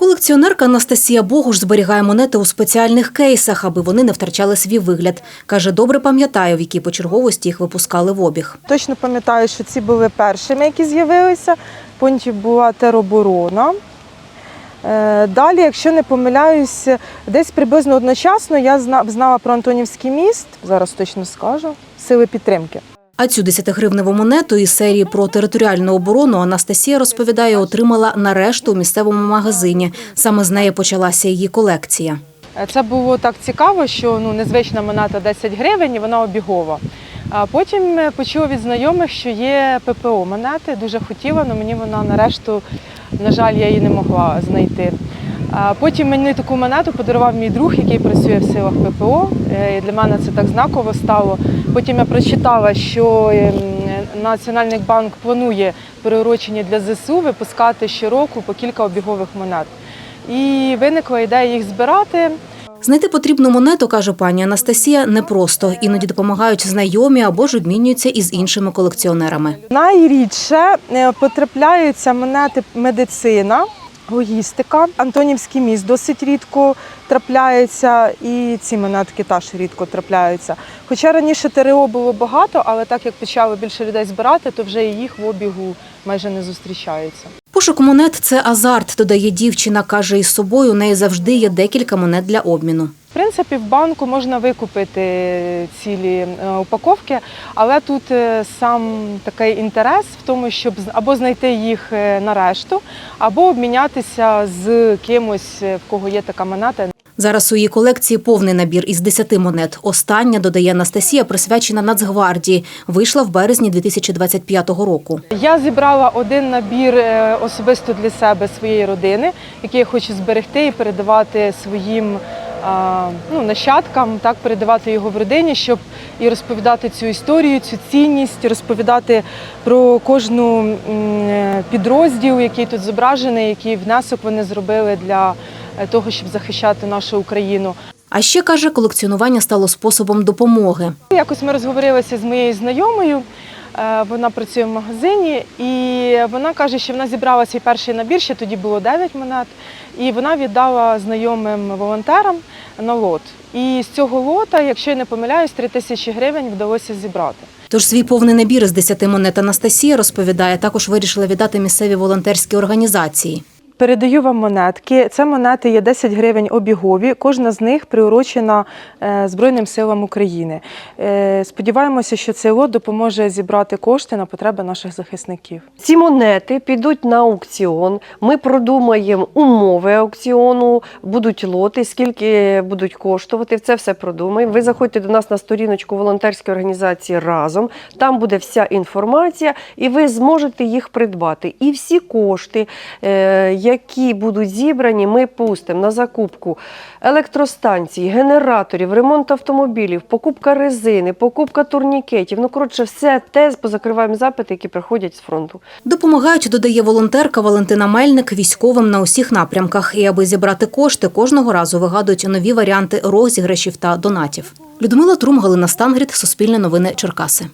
Колекціонерка Анастасія Богуш зберігає монети у спеціальних кейсах, аби вони не втрачали свій вигляд. Каже, добре пам'ятає, в якій почерговості їх випускали в обіг. Точно пам'ятаю, що ці були першими, які з'явилися. Потім була тероборона. Е, Далі, якщо не помиляюсь, десь приблизно одночасно я знала про Антонівський міст, зараз точно скажу, сили підтримки. А цю 10-гривневу монету із серії про територіальну оборону Анастасія розповідає, отримала нарешту у місцевому магазині. Саме з неї почалася її колекція. Це було так цікаво, що ну, незвична монета 10 гривень і вона обігова. А потім е, почула від знайомих, що є ППО монети. Дуже хотіла, але мені вона нарешту, на жаль, я її не могла знайти. Потім мені таку монету подарував мій друг, який працює в силах ППО. Е, І для мене це так знаково стало. Потім я прочитала, що ем, Національний банк планує приурочені для ЗСУ випускати щороку по кілька обігових монет. І виникла ідея їх збирати. Знайти потрібну монету, каже пані Анастасія, непросто. Іноді допомагають знайомі або ж обмінюються із іншими колекціонерами. Найрідше е, потрапляються монети медицина, логістика. Антонівський міст досить рідко трапляється, і ці монетки теж рідко трапляються. Хоча раніше ТРО було багато, але так як почало більше людей збирати, то вже і їх в обігу майже не зустрічається. Пошук монет це азарт, додає дівчина. Каже, із собою у неї завжди є декілька монет для обміну. В принципі, в банку можна викупити цілі е, упаковки, але тут е, сам такий інтерес в тому, щоб або знайти їх е, на решту, або обмінятися з кимось, в кого є така монета. Зараз у її колекції повний набір із 10 монет. Остання, додає Анастасія, присвячена Нацгвардії. Вийшла в березні 2025 року. Я зібрала один набір е, особисто для себе своєї родини, який я хочу зберегти і передавати своїм ну, нащадкам, так передавати його в родині, щоб і розповідати цю історію, цю цінність, розповідати про кожну підрозділ, який тут зображений, який внесок вони зробили для е, того, щоб захищати нашу Україну. А ще каже, колекціонування стало способом допомоги. Якось ми розговорилися з моєю знайомою. Е, Вона працює в магазині, і вона каже, що вона зібрала свій перший набір, ще тоді було 9 монет, і вона віддала знайомим волонтерам на лот. І з цього лота, якщо я не помиляюсь, 3 тисячі гривень вдалося зібрати. Тож свій повний набір з 10 монет Анастасія розповідає, також вирішила віддати місцеві волонтерські організації. Передаю вам монетки. Це монети є 10 гривень обігові. Кожна з них приурочена е, Збройним силам України. Е, Сподіваємося, що цей лот допоможе зібрати кошти на потреби наших захисників. Ці монети підуть на аукціон. Ми продумаємо умови аукціону, будуть лоти, скільки будуть коштувати. Це все продумаємо. Ви заходьте до нас на сторіночку волонтерської організації разом. Там буде вся інформація, і ви зможете їх придбати. І всі кошти, е, які будуть зібрані, ми пустимо на закупку електростанцій, генераторів, ремонт автомобілів, покупка резини, покупка турнікетів. Ну коротше, все те позакриваємо запити, які приходять з фронту. Допомагають, додає волонтерка Валентина Мельник військовим на усіх напрямках. І аби зібрати кошти, кожного разу вигадують нові варіанти розіграшів та донатів. Людмила Трум, Галина Стангрід, Суспільне новини Черкаси.